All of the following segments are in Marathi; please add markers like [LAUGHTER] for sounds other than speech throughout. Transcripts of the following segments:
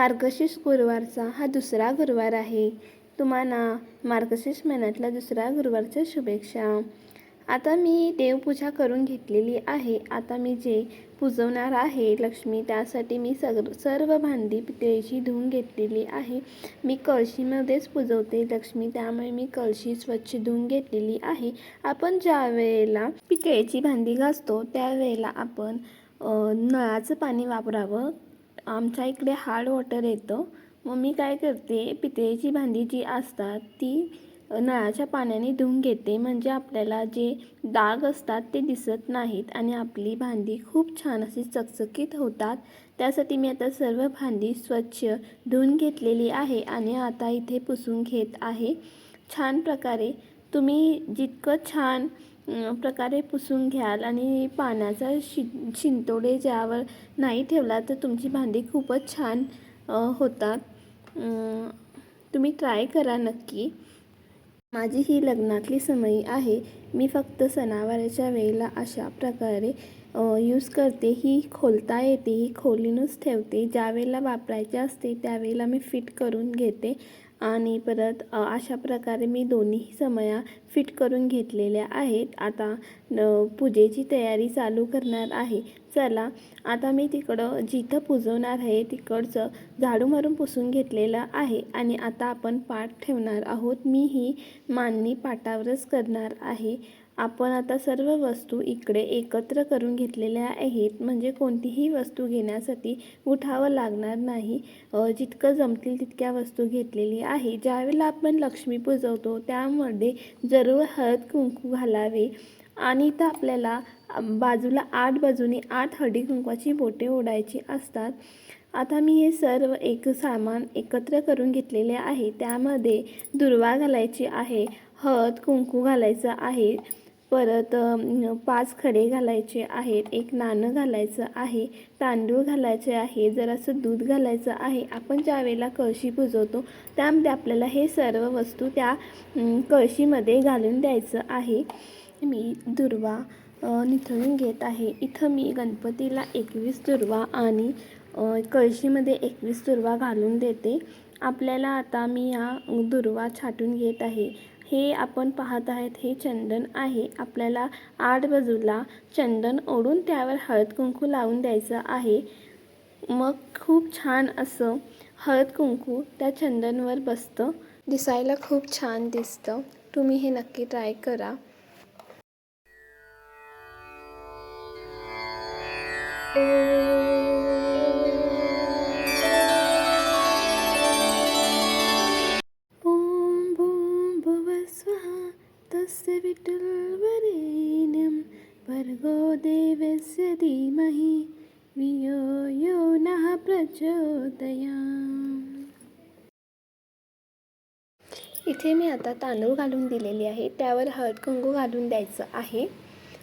मार्गशीर्ष गुरुवारचा हा दुसरा गुरुवार आहे. तुम्हाला मार्गशीर्ष महिन्यातला दुसरा गुरुवारच्या शुभेच्छा. आता मी देवपूजा करून घेतलेली आहे. आता मी जे पुजवणार आहे लक्ष्मी त्यासाठी मी सग सर्व भांडी पितळीची धुवून घेतलेली आहे. मी कळशीमध्येच पुजवते लक्ष्मी त्यामुळे मी कळशी स्वच्छ धुवून घेतलेली आहे. आपण ज्या वेळेला पितळेची भांडी घासतो त्यावेळेला आपण नळाचं पाणी वापरावं आमच्या इकडे हार्ड वॉटर येतं. मग मी काय करते पितळेची भांडी जी असतात ती नळाच्या पाण्याने धुवून घेते. म्हणजे आपल्याला जे डाग असतात ते दिसत नाहीत आणि आपली भांडी खूप छान अशी चकचकीत होतात. त्यासाठी मी आता सर्व भांडी स्वच्छ धुवून घेतलेली आहे आणि आता इथे पुसून घेत आहे. छान प्रकारे तुम्ही जितकं छान प्रकारे पुसून घ्याल आणि पाण्याचा शि शिंतोडे ज्यावर नाही ठेवला तर तुमची भांडी खूपच छान होतात. तुम्ही ट्राय करा नक्की. माझी ही लग्नातली समयी आहे. मी फक्त सणावाराच्या वेळेला अशा प्रकारे यूज करते. ही खोलता येते ही खोलीनच ठेवते. ज्या वेळेला वापरायचे असते त्यावेळेला मी फिट करून घेते. आणि परत अशा प्रकारे मी दोन्ही समया फिट करून घेतलेल्या आहेत. आता न पूजेची तयारी चालू करणार आहे. चला आता मी तिकडं जिथं पुजवणार आहे तिकडचं झाडू मारून पुसून घेतलेलं आहे आणि आता आपण पाठ ठेवणार आहोत. मी ही मांडणी पाटावरच करणार आहे. आपण आता सर्व वस्तू इकडे एकत्र करून घेतलेल्या आहेत. म्हणजे कोणतीही वस्तू घेण्यासाठी उठावं लागणार नाही. जितकं जमतील तितक्या वस्तू घेतलेली आहे. ज्यावेळेला आपण लक्ष्मी पुजवतो त्यामध्ये जरूर हळद कुंकू घालावे आणि इथं आपल्याला बाजूला आठ बाजूनी आठ हळदी कुंकवाची बोटे ओढायची असतात. आता मी हे सर्व एक सामान एकत्र करून घेतलेले आहे. त्यामध्ये दुर्वा घालायची आहे हळद कुंकू घालायचं आहे. परत पाच खडे घालायचे आहेत एक नाणं घालायचं आहे तांदूळ घालायचे आहे जरासं दूध घालायचं आहे. आपण ज्या वेळेला कळशी पुजवतो त्यामध्ये आपल्याला हे सर्व वस्तू त्या कळशीमध्ये घालून द्यायचं आहे. मी दुर्वा निथळून घेत आहे. इथं मी गणपतीला एकवीस दुर्वा आणि कळशीमध्ये एकवीस दुर्वा घालून देते. आपल्याला आता मी या दुर्वा छाटून घेत आहे. हे आपण पाहत आहेत. हे चंदन आहे. आपल्याला आठ बाजूला चंदन ओढून त्यावर हळद कुंकू लावून द्यायचं आहे. मग खूप छान असं हळद कुंकू त्या चंदनवर बसतं. दिसायला खूप छान दिसतं. तुम्ही हे नक्की ट्राय करा. ॐ तस्य विटुर्वरेण्यं भर्गो देवस्य धीमहि धियो यो नः प्रचोदया इथे मी आता तांदूळ घालून दिलेली आहे त्यावर हळद कुंकू घालून द्यायचं आहे.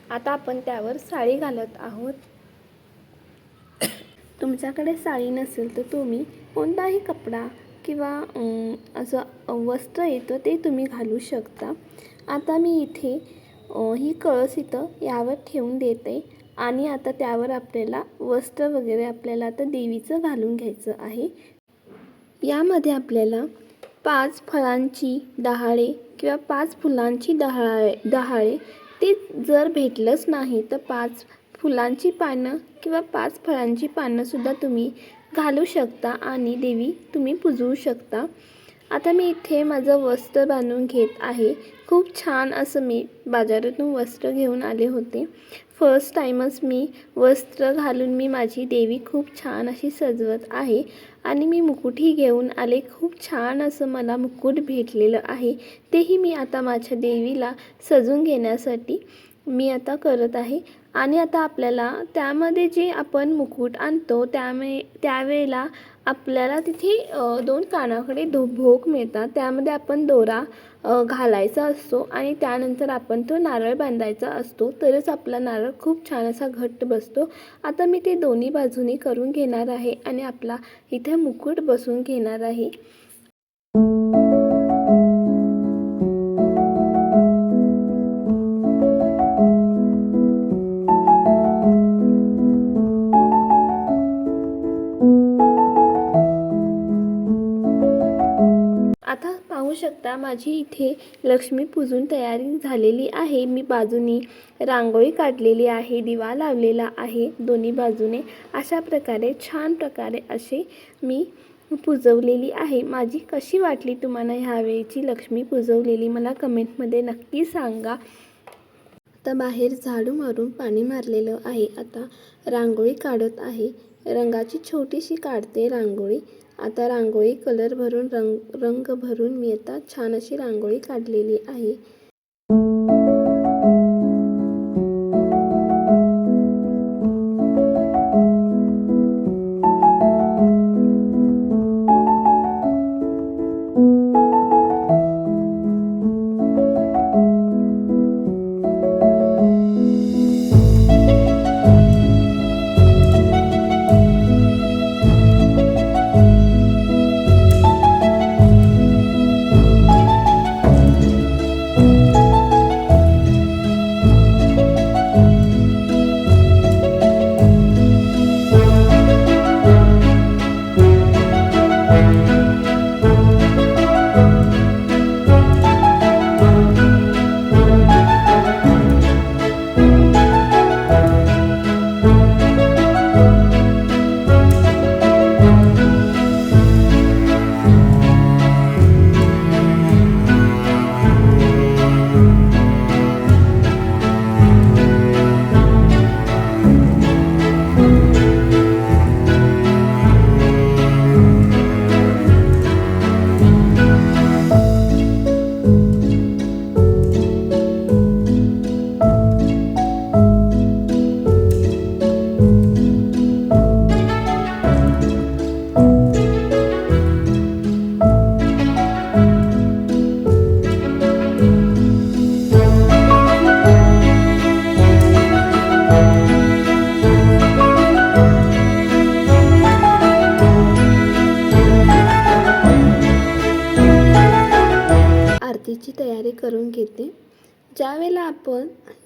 आता आपण त्यावर साडी घालत आहोत. [COUGHS] तुमच्याकडे साडी नसेल तर तुम्ही कोणताही कपडा किंवा असं वस्त्र येतं ते तुम्ही घालू शकता. आता मी इथे ही कळस इथं यावर ठेवून देते आणि आता त्यावर आपल्याला वस्त्र वगैरे आपल्याला आता देवीचं घालून घ्यायचं आहे. यामध्ये आपल्याला पाच फळांची डहाळे किंवा पाच फुलांची डहाळे डहाळे ते जर भेटलंच नाही तर पाच फुलांची पानं किंवा पाच फळांची पानंसुद्धा तुम्ही घालू शकता आणि देवी तुम्ही पुजवू शकता. आता मी इथे माझं वस्त्र बांधून घेत आहे. खूप छान असं मी बाजारातून वस्त्र घेऊन आले होते. फर्स्ट टाईमच मी वस्त्र घालून मी माझी देवी खूप छान अशी सजवत आहे. आणि मी मुकुटही घेऊन आले. खूप छान असं मला मुकुट भेटलेलं आहे. तेही मी आता माझ्या देवीला सजून घेण्यासाठी मी आता करत आहे. आणि आता आपल्याला त्यामध्ये जे आपण मुकुट आणतो त्यामुळे त्यावेळेला आपल्याला तिथे दोन कानाकडे दो भोक मिळतात. त्यामध्ये आपण दोरा घालायचा असतो आणि त्यानंतर आपण तो नारळ बांधायचा असतो. तरच आपला नारळ खूप छान असा घट्ट बसतो. आता मी ते दोन्ही बाजूनी करून घेणार आहे आणि आपला इथे मुकुट बसून घेणार आहे. शकता. माझी इथे लक्ष्मी पूजून तयारी झालेली आहे. मी बाजूनी रांगोळी काढलेली आहे दिवा लावलेला आहे दोन्ही बाजूने. अशा प्रकारे छान प्रकारे असे मी पुजवलेली आहे. माझी कशी वाटली तुम्हाला ह्यावेळीची लक्ष्मी पुजवलेली? मला कमेंटमध्ये नक्की सांगा. आता बाहेर झाडू मारून पाणी मारलेलं आहे. आता रांगोळी काढत आहे. रंगाची छोटीशी काढते रांगोळी. आता रांगोळी कलर भरून रंग रंग भरून मी आता छान अशी रांगोळी काढलेली आहे.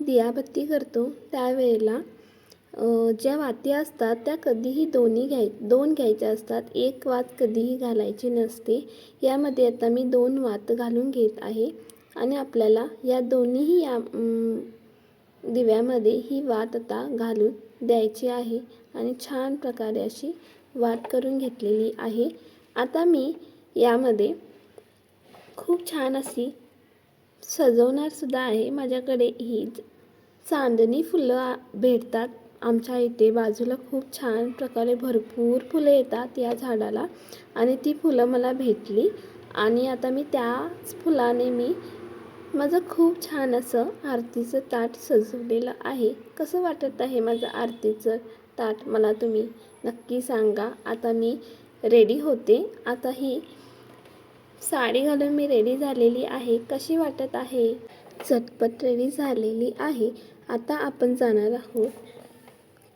दियाबत्ती करतो त्यावेळेला ज्या वाती असतात त्या कधीही दोन्ही घ्याय दोन घ्यायच्या असतात. एक वात कधीही घालायची नसते. यामध्ये आता मी दोन वात घालून घेत आहे आणि आपल्याला या दोन्हीही या दिव्यामध्ये ही वात आता घालून द्यायची आहे आणि छान प्रकारे अशी वात करून घेतलेली आहे. आता मी यामध्ये खूप छान अशी सजवणारसुद्धा आहे. माझ्याकडे ही चांदणी फुलं भेटतात. आमच्या इथे बाजूला खूप छान प्रकारे भरपूर फुलं येतात या झाडाला आणि ती फुलं मला भेटली. आणि आता मी त्याच फुलाने मी माझं खूप छान असं आरतीचं ताट सजवलेलं आहे. कसं वाटत आहे माझं आरतीचं ताट मला तुम्ही नक्की सांगा. आता मी रेडी होते. आता ही साडी घालून मी रेडी झालेली आहे. कशी वाटत आहे? चटपटरी झालेली आहे. आता आपण जाणार आहोत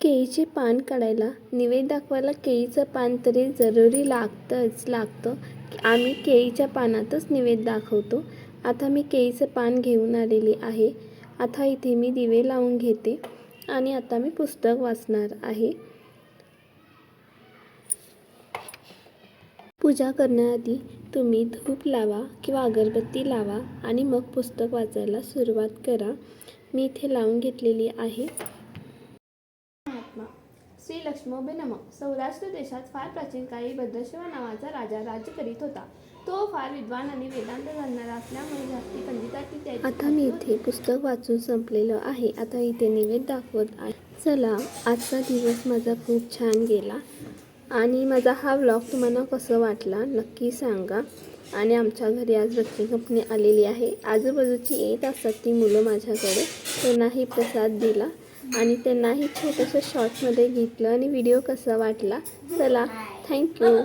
केळीचे पान काढायला. निवेद दाखवायला केळीचं पान तरी जरुरी लागतंच लागतं. आम्ही केळीच्या पानातच निवेद दाखवतो. आता मी केळीचं पान घेऊन आलेली आहे. आता इथे मी दिवे लावून घेते आणि आता मी पुस्तक वाचणार आहे. पूजा करण्याआधी तुम्ही धूप लावा किंवा अगरबत्ती लावा आणि मग पुस्तक वाचायला सुरुवात करा. मी इथे लावून घेतलेली आहे. महात्मा. श्री लक्ष्मोबे नमः. सौराष्ट्र देशात फार प्राचीन काळी भद्रशिवा नावाचा राजा राज्य करीत होता. तो फार विद्वान आणि वेदांत जाणणारा असल्यामुळे जास्ती पंडितांची आता मी इथे पुस्तक वाचून संपलेलं आहे. आता इथे निवेद दाखवत आहे. चला आजचा दिवस माझा खूप छान गेला. आणि माझा हा व्लॉग तुम्हाला कसं वाटला नक्की सांगा. आणि आमच्या घरी आज रक्षी कंपनी आलेली आहे. आजूबाजूची येत असतात ती मुलं माझ्याकडे. त्यांनाही प्रसाद दिला. आणि त्यांनाही छोटंसं शॉर्टमध्ये घेतलं. आणि व्हिडिओ कसा वाटला? चला थँक्यू